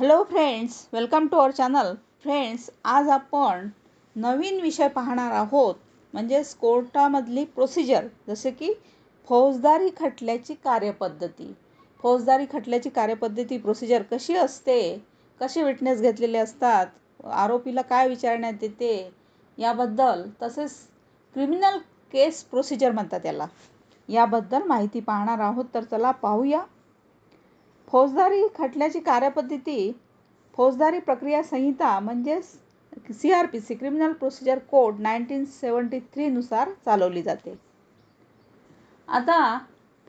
Hello friends welcome to our channel friends आज आपण नवीन विषय पाहणार आहोत. म्हणजेच कोर्टामधली प्रोसिजर जसे की फौजदारी खटल्याची कार्यपद्धती. फौजदारी खटल्याची कार्यपद्धती प्रोसिजर कशी असते? कसे विटनेस घेतलेले असतात? आरोपीला काय विचारण्यात येते? याबद्दल तसेच क्रिमिनल केस प्रोसिजर म्हणतात त्याला याबद्दल माहिती पाहणार आहोत. तर चला पाहूया. फौजदारी खटल्याची कार्यपद्धती फौजदारी प्रक्रिया संहिता म्हणजेच C R P C criminal procedure code nineteen seventy थ्रीनुसार चालवली जाते. आता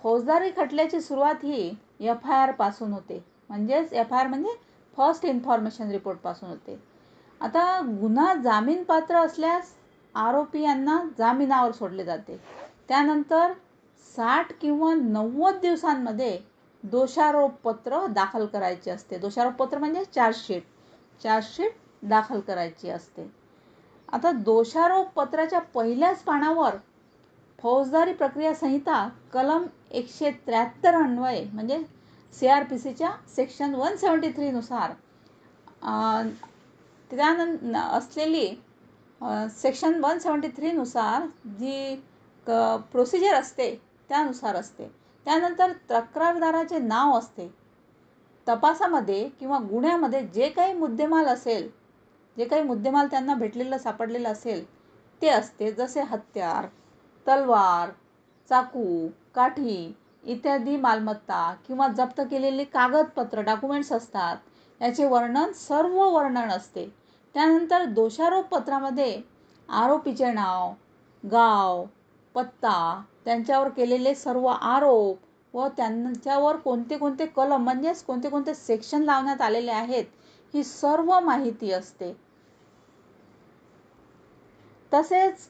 फौजदारी खटल्याची सुरुवात ही एफ आय आरपासून होते. म्हणजेच एफ आय आर म्हणजे फर्स्ट इन्फॉर्मेशन रिपोर्टपासून होते. आता गुन्हा जामीनपात्र असल्यास आरोपी यांना जामिनावर सोडले जाते. त्यानंतर साठ किंवा नव्वद दिवसांमध्ये दोषारोपपत्र दाखल करायचे असते. दोषारोपपत्र म्हणजे चार्जशीट. चार्जशीट दाखल करायची असते. आता दोषारोपपत्राच्या पहिल्याच पानावर फौजदारी प्रक्रिया संहिता कलम एकशे त्र्याहत्तर अन्वये म्हणजे सी आर पी सीच्या सेक्शन वन सेवन्टी थ्रीनुसार त्यानं असलेली सेक्शन वन सेवन्टी थ्रीनुसार जी क प्रोसिजर असते त्यानुसार असते. त्यानंतर तक्रारदाराचे नाव असते. तपासामध्ये किंवा गुन्ह्यामध्ये जे काही मुद्देमाल असेल जे काही मुद्देमाल त्यांना भेटलेलं सापडलेलं असेल ते असते. जसे हत्यार तलवार चाकू काठी इत्यादी मालमत्ता किंवा जप्त केलेली कागदपत्र डॉक्युमेंट्स असतात. याचे वर्णन सर्व वर्णन असते. त्यानंतर दोषारोपपत्रामध्ये आरोपीचे नाव गाव पत्ता त्यांच्यावर केलेले सर्व आरोप व त्यांच्यावर कोणते कोणते कलम म्हणजेच कोणते कोणते सेक्शन लावण्यात आलेले आहेत ही सर्व माहिती असते. तसेच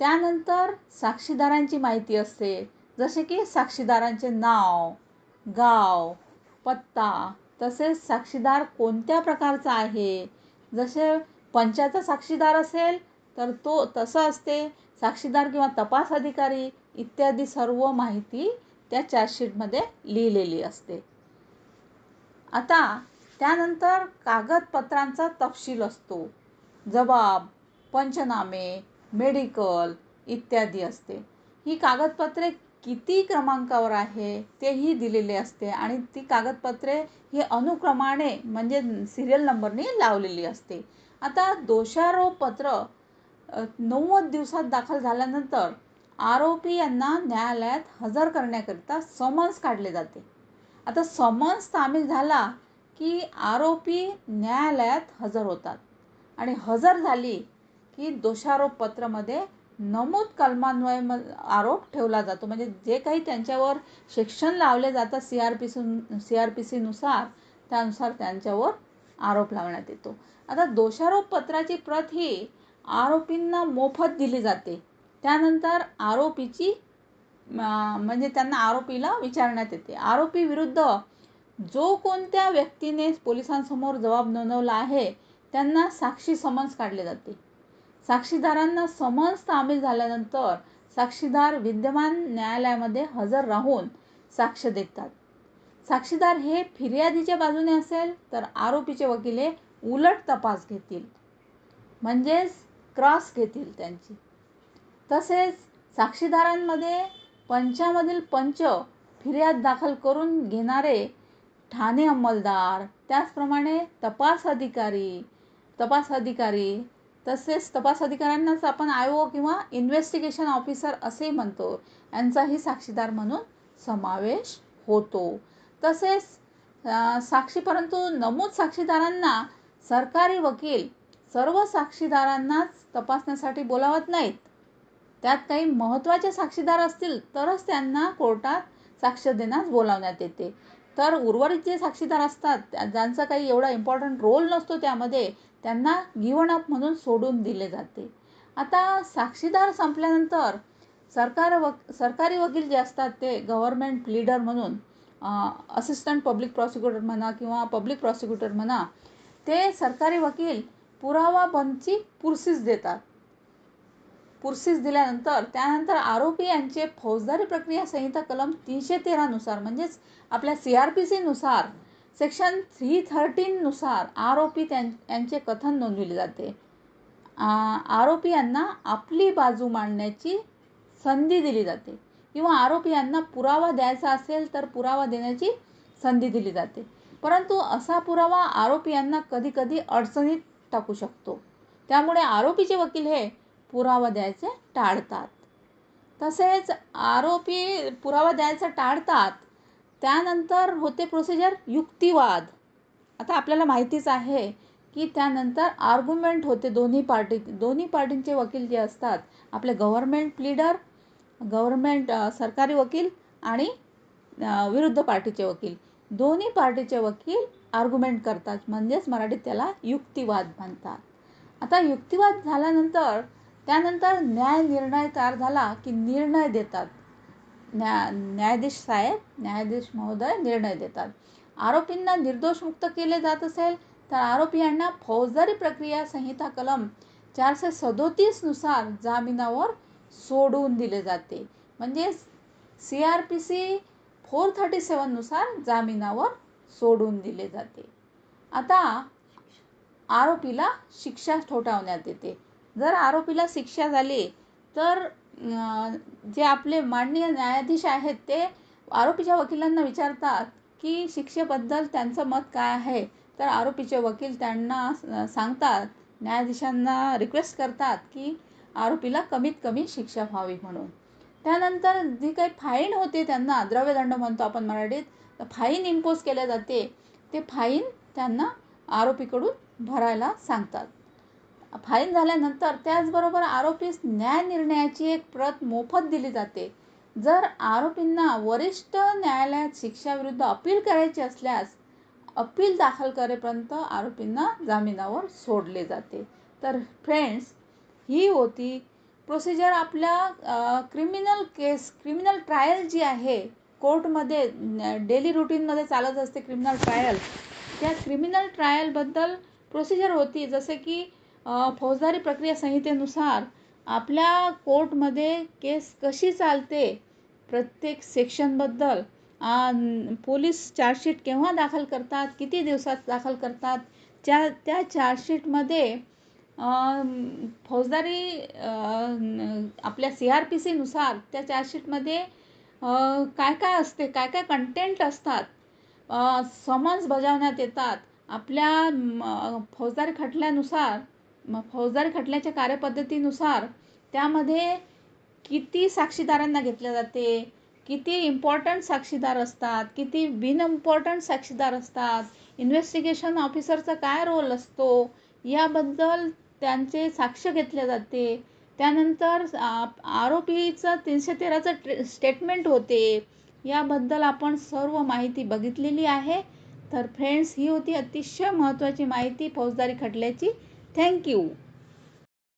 त्यानंतर साक्षीदारांची माहिती असते जसे की साक्षीदारांचे नाव गाव पत्ता तसेच साक्षीदार कोणत्या प्रकारचा आहे जसे पंचाचा साक्षीदार असेल तर तो तसं असते. साक्षीदार किंवा तपास अधिकारी इत्यादी सर्व माहिती त्या चार्जशीटमध्ये लिहिलेली असते. आता त्यानंतर कागदपत्रांचा तपशील असतो. जबाब पंचनामे मेडिकल इत्यादी असते. ही कागदपत्रे किती क्रमांकावर आहे तेही दिलेले असते आणि ती कागदपत्रे ही अनुक्रमाने म्हणजे सिरियल नंबरने लावलेली असते. आता दोषारोपपत्र नव्वद दिवसात दाखल झाल्यानंतर आरोपी यांना न्यायालयात हजर करण्याकरिता समन्स काढले जाते. आता समन्स सामील झाला की आरोपी न्यायालयात हजर होतात आणि हजर झाली की दोषारोपपत्रामध्ये नमूद कलमान्वय आरोप ठेवला जातो. म्हणजे जे काही त्यांच्यावर शिक्षण लावले जातात C R P C C R P सीनुसार त्यानुसार त्यांच्यावर आरोप लावण्यात येतो. आता दोषारोपपत्राची प्रत ही आरोपींना मोफत दिली जाते. त्यानंतर आरोपीची म्हणजे त्यांना आरोपीला विचारण्यात येते. आरोपी विरुद्ध जो कोणत्या व्यक्तीने पोलिसांसमोर जबाब नोंदवला आहे त्यांना साक्षी समन्स काढले जाते. साक्षीदारांना समन्स सामील झाल्यानंतर साक्षीदार विद्यमान न्यायालयामध्ये हजर राहून साक्ष देतात. साक्षीदार हे फिर्यादीच्या बाजूने असेल तर आरोपीचे वकील हे उलट तपास घेतील. म्हणजेच क्रॉस घेतील त्यांची. तसेच साक्षीदारांमध्ये पंचामधील पंच फिर्याद दाखल करून घेणारे ठाणे अंमलदार त्याचप्रमाणे तपास अधिकारी तपास अधिकारी तसेच तपास अधिकाऱ्यांनाच आपण आय ओ किंवा इन्व्हेस्टिगेशन ऑफिसर असेही म्हणतो. यांचाही साक्षीदार म्हणून समावेश होतो. तसेच साक्षी परंतु नमूद साक्षीदारांना सरकारी वकील सर्व साक्षीदारांनाच तपासण्यासाठी बोलावत नाहीत. त्यात काही महत्त्वाचे साक्षीदार असतील तरच त्यांना कोर्टात साक्ष देण्यास बोलावण्यात येते. तर उर्वरित जे साक्षीदार असतात ज्यांचा काही एवढा इम्पॉर्टंट रोल नसतो त्यामध्ये त्यांना गिवन अप म्हणून सोडून दिले जाते. आता साक्षीदार संपल्यानंतर सरकार वक सरकारी वकील जे असतात ते गव्हर्मेंट प्लीडर म्हणून असिस्टंट पब्लिक प्रॉसिक्युटर म्हणा किंवा पब्लिक प्रॉसिक्युटर म्हणा ते सरकारी वकील पुरावा बंदची पुरसीस देतात. पुरसीस दिल्यानंतर त्यानंतर आरोपी यांचे फौजदारी प्रक्रिया संहिता कलम तीनशे तेरानुसार म्हणजेच आपल्या सी आर पी सीनुसार सेक्शन थ्री थर्टीननुसार आरोपी त्यां यांचे कथन नोंदविले जाते. आरोपी यांना आपली बाजू मांडण्याची संधी दिली जाते. किंवा आरोपी यांना पुरावा द्यायचा असेल तर पुरावा देण्याची संधी दिली जाते. परंतु असा पुरावा आरोपी यांना कधीकधी अडचणीत टाकू शकतो. त्यामुळे आरोपीचे वकील हे पुरावा द्यायचे टाळतात. तसेच आरोपी पुरावा द्यायचा टाळतात. त्यानंतर होते प्रोसिजर युक्तिवाद. आता आपल्याला माहितीच आहे की त्यानंतर आर्ग्युमेंट होते दोन्ही पार्टी दोन्ही पार्टींचे वकील जे असतात आपले गव्हर्मेंट प्लीडर गव्हर्मेंट सरकारी वकील आणि विरुद्ध पार्टीचे वकील. दोन्ही पार्टीचे वकील आर्ग्युमेंट करतात. म्हणजेच मराठीत त्याला युक्तिवाद म्हणतात. आता युक्तिवाद झाल्यानंतर त्यानंतर न्याय निर्णय तयार झाला की निर्णय देतात. न्या न्यायाधीश साहेब न्यायाधीश महोदय निर्णय देतात. आरोपींना निर्दोष मुक्त केले जात असेल तर आरोपी यांना फौजदारी प्रक्रिया संहिता कलम चारशे सदोतीसनुसार जामिनावर सोडून दिले जाते. म्हणजे C R P C four thirty सेवननुसार जामिनावर सोडून दिले जाते. आता आरोपीला शिक्षा ठोठावण्यात येते. जर आरोपीला शिक्षा झाली तर जे आपले माननीय न्यायाधीश आहेत ते आरोपीच्या वकिलांना विचारतात की शिक्षेबद्दल त्यांचं मत काय आहे? तर आरोपीचे वकील त्यांना सांगतात न्यायाधीशांना रिक्वेस्ट करतात की आरोपीला कमीत कमी शिक्षा व्हावी म्हणून. त्यानंतर जी काही फाईन होते त्यांना द्रव्यदंड म्हणतो आपण मराठीत फाईन इम्पोज केल्या जाते. ते फाईन त्यांना आरोपीकडून भरायला सांगतात. फाईन झाल्यानंतर त्याचबरोबर आरोपीस न्याय निर्णयाची एक प्रत मोफत दिली जाते. जर आरोपींना वरिष्ठ न्यायालयात शिक्षाविरुद्ध अपील करायची असल्यास अपील दाखल करेपर्यंत आरोपींना जामिनावर सोडले जाते. तर फ्रेंड्स ही होती प्रोसिजर आपल्या क्रिमिनल केस क्रिमिनल ट्रायल जी आहे कोर्टमध्ये डेली रुटीनमध्ये चालत असते क्रिमिनल ट्रायल. त्या क्रिमिनल ट्रायलबद्दल प्रोसिजर होती. जसे की फौजदारी प्रक्रिया संहितेनुसार आपल्या कोर्टमध्ये केस कशी चालते प्रत्येक सेक्शनबद्दल पोलीस चार्जशीट केव्हा दाखल करतात किती दिवसात दाखल करतात त्या त्या चार्जशीटमध्ये फौजदारी आपल्या सी आर पी सीनुसार त्या चार्जशीटमध्ये काय काय असते? काय काय कंटेंट असतात समन्स बजावण्यात येतात. आपल्या फौजदारी खटल्यानुसार फौजदारी खटल्याच्या कार्यपद्धतीनुसार त्यामध्ये किती साक्षीदारांना घेतले जाते? किती इम्पॉर्टंट साक्षीदार असतात? किती बिन इम्पॉर्टंट साक्षीदार असतात? इन्व्हेस्टिगेशन ऑफिसरचा काय रोल असतो? याबद्दल त्यांचे साक्ष घेतले जाते. त्यानंतर आरोपीचं तीनशे तेराचं स्टेटमेंट होते. याबद्दल आपण सर्व माहिती बघितलेली आहे. तर फ्रेंड्स ही होती अतिशय महत्त्वाची माहिती फौजदारी खटल्याची. थँक्यू